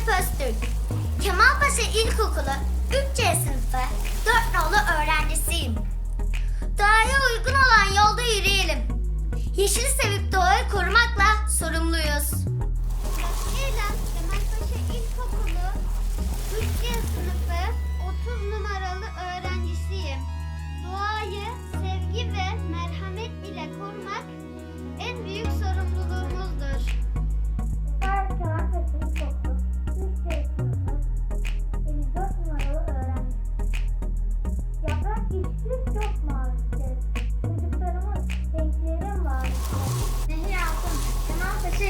Elif Öztürk. Kemalpaşa İlkokulu 3C sınıfı 4 nolu öğrencisiyim. Doğaya uygun olan yolda yürüyelim. Yeşili sevip doğayı korumakla sorumluyuz.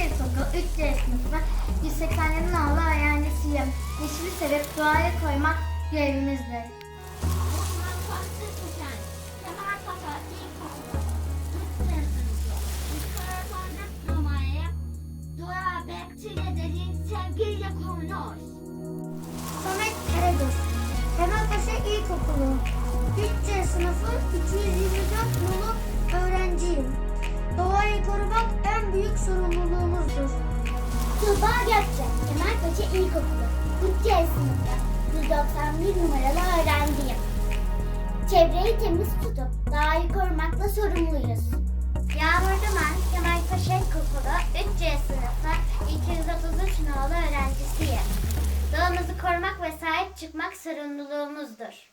Kemalpaşa İlkokulu 3C sınıfı 187 nolu öğrencisiyim. Yeşili sevip doğaya koymak görevimizdir. Sevgiyle konuş. Samet Karagöz, Kemalpaşa İlkokulu 3C sınıfı 224 Tuğba Gökçe, Kemalpaşa İlkokulu, 3C sınıfı, 191 numaralı öğrenciyim. Çevreyi temiz tutup doğayı korumakla sorumluyuz. Yağmur Duman, Kemalpaşa İlkokulu 3C sınıfı 233 nolu öğrencisiyim. Doğamızı korumak ve sahip çıkmak sorumluluğumuzdur.